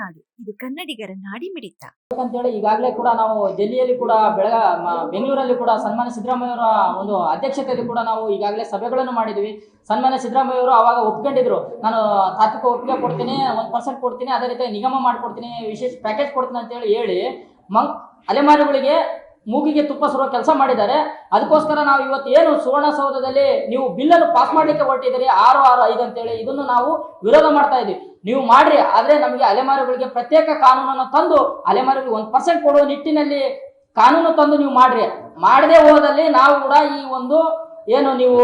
ನಾಡು ಇದು ಕನ್ನಡಿಗರ ನಾಡಿ ಮಿಡಿತ. ಅಂತೇಳಿ ಈಗಾಗಲೇ ಕೂಡ ನಾವು ಡೆಲ್ಲಿಯಲ್ಲಿ ಕೂಡ ಬೆಳಗ ಬೆಂಗಳೂರಲ್ಲಿ ಕೂಡ ಸನ್ಮಾನ್ಯ ಸಿದ್ದರಾಮಯ್ಯವರ ಒಂದು ಅಧ್ಯಕ್ಷತೆಯಲ್ಲಿ ಕೂಡ ನಾವು ಈಗಾಗಲೇ ಸಭೆಗಳನ್ನು ಮಾಡಿದ್ವಿ. ಸನ್ಮಾನ್ಯ ಸಿದ್ದರಾಮಯ್ಯವರು ಅವಾಗ ಒಪ್ಕೊಂಡಿದ್ರು. ನಾನು ತಾತ್ವಿಕ ಒಪ್ಪಿಗೆ ಕೊಡ್ತೀನಿ, ಒಂದು ಪರ್ಸೆಂಟ್ ಕೊಡ್ತೀನಿ, ಅದೇ ರೀತಿ ನಿಗಮ ಮಾಡಿಕೊಡ್ತೀನಿ, ವಿಶೇಷ ಪ್ಯಾಕೇಜ್ ಕೊಡ್ತೀನಿ ಅಂತ ಹೇಳಿ ಮಂಗ್ ಅಲೆಮಾರಿಗಳಿಗೆ ಮೂಗಿಗೆ ತುಪ್ಪ ಸುರುವ ಕೆಲಸ ಮಾಡಿದ್ದಾರೆ. ಅದಕ್ಕೋಸ್ಕರ ನಾವು ಇವತ್ತು ಏನು ಸುವರ್ಣಸೌಧದಲ್ಲಿ ನೀವು ಬಿಲ್ಲನ್ನು ಪಾಸ್ ಮಾಡಲಿಕ್ಕೆ ಹೊರಟಿದ್ದೀರಿ, ಆರು ಆರು ಐದು ಅಂತೇಳಿ ಇದನ್ನು ನಾವು ವಿರೋಧ ಮಾಡ್ತಾ ಇದ್ವಿ ನೀವು ಮಾಡ್ರಿ, ಆದ್ರೆ ನಮಗೆ ಅಲೆಮಾರಿಗಳಿಗೆ ಪ್ರತ್ಯೇಕ ಕಾನೂನನ್ನು ತಂದು ಅಲೆಮಾರಿಗೆ ಒಂದು ಪರ್ಸೆಂಟ್ ಕೊಡುವ ನಿಟ್ಟಿನಲ್ಲಿ ಕಾನೂನು ತಂದು ನೀವು ಮಾಡ್ರಿ. ಮಾಡದೆ ಹೋದಲ್ಲಿ ನಾವು ಕೂಡ ಈ ಒಂದು ಏನು ನೀವು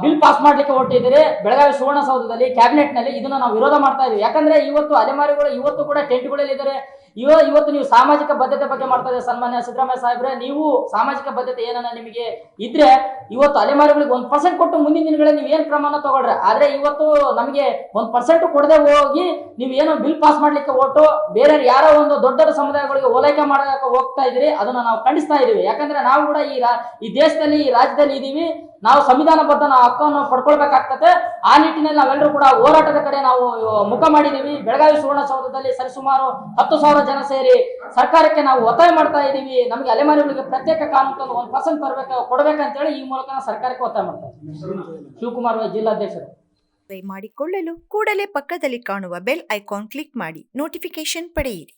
ಬಿಲ್ ಪಾಸ್ ಮಾಡ್ಲಿಕ್ಕೆ ಹೊರಟಿದ್ದೀರಿ. ಬೆಳಗಾವಿ ಸುವರ್ಣಸೌಧದಲ್ಲಿ ಕ್ಯಾಬಿನೆಟ್ನಲ್ಲಿ ಇದನ್ನ ನಾವು ವಿರೋಧ ಮಾಡ್ತಾ ಇದೀವಿ ಯಾಕಂದ್ರೆ ಇವತ್ತು ಅಲೆಮಾರಿಗಳು ಇವತ್ತು ಕೂಡ ಟೆಂಟ್ಗಳಲ್ಲಿ ಇದ್ದಾರೆ. ಇವ ಇವತ್ತು ನೀವು ಸಾಮಾಜಿಕ ಬದ್ಧತೆ ಬಗ್ಗೆ ಮಾಡ್ತಾ ಸನ್ಮಾನ್ಯ ಸಿದ್ದರಾಮಯ್ಯ ಸಾಹೇಬ್ರೆ? ನೀವು ಸಾಮಾಜಿಕ ಬದ್ಧತೆ ಏನನ್ನ ನಿಮಗೆ ಇದ್ರೆ ಇವತ್ತು ಅಲೆಮಾರಿಗಳಿಗೆ ಒಂದ್ ಪರ್ಸೆಂಟ್ ಕೊಟ್ಟು ಮುಂದಿನ ದಿನಗಳಲ್ಲಿ ನೀವು ಏನ್ ಕ್ರಮನ ತಗೊಳ್ರಿ? ಆದ್ರೆ ಇವತ್ತು ನಮಗೆ ಒಂದ್ ಪರ್ಸೆಂಟ್ ಕೊಡದೆ ಹೋಗಿ ನೀವು ಏನೋ ಬಿಲ್ ಪಾಸ್ ಮಾಡ್ಲಿಕ್ಕೆ ಓಟು ಬೇರೆ ಯಾರೋ ಒಂದು ದೊಡ್ಡ ಸಮುದಾಯಗಳಿಗೆ ಓಲೈಕೆ ಮಾಡಕ್ಕೆ ಹೋಗ್ತಾ ಇದ್ರಿ ಅದನ್ನ ನಾವು ಖಂಡಿಸ್ತಾ ಇದೀವಿ ಯಾಕಂದ್ರೆ ನಾವು ಕೂಡ ಈ ಈ ದೇಶದಲ್ಲಿ, ಈ ರಾಜ್ಯದಲ್ಲಿ ಇದೀವಿ. ನಾವು ಸಂವಿಧಾನಬದ್ಧ ನಾವು ಹಕ್ಕನ್ನು ಪಡ್ಕೊಳ್ಬೇಕಾಗ್ತದೆ ಆ ನಿಟ್ಟಿನಲ್ಲಿ ನಾವೆಲ್ಲರೂ ಕೂಡ ಹೋರಾಟದ ಕಡೆ ನಾವು ಮುಖ ಮಾಡಿದೀವಿ ಬೆಳಗಾವಿ ಸುವರ್ಣಸೌಧದಲ್ಲಿ ಸರಿಸುಮಾರು ಹತ್ತು ಸಾವಿರ ಜನ ಸೇರಿ ಸರ್ಕಾರಕ್ಕೆ ನಾವು ಒತ್ತಾಯ ಮಾಡ್ತಾ ಇದ್ದೀವಿ ನಮಗೆ ಅಲೆಮಾರಿಗಳಿಗೆ ಪ್ರತ್ಯೇಕ ಕಾನೂನು ತಂದು ಒಂದು ಪರ್ಸೆಂಟ್ ಕೊಡ್ಬೇಕಂತ ಹೇಳಿ ಈ ಮೂಲಕ ಸರ್ಕಾರಕ್ಕೆ ಒತ್ತಾಯ ಮಾಡ್ತಾ ಇದ್ದೀವಿ. ಶಿವಕುಮಾರ್ ಜಿಲ್ಲಾಧ್ಯಕ್ಷರು. ಮಾಡಿಕೊಳ್ಳಲು ಕೂಡಲೇ ಪಕ್ಕದಲ್ಲಿ ಕಾಣುವ ಬೆಲ್ ಐಕಾನ್ ಕ್ಲಿಕ್ ಮಾಡಿ ನೋಟಿಫಿಕೇಶನ್ ಪಡೆಯಿರಿ.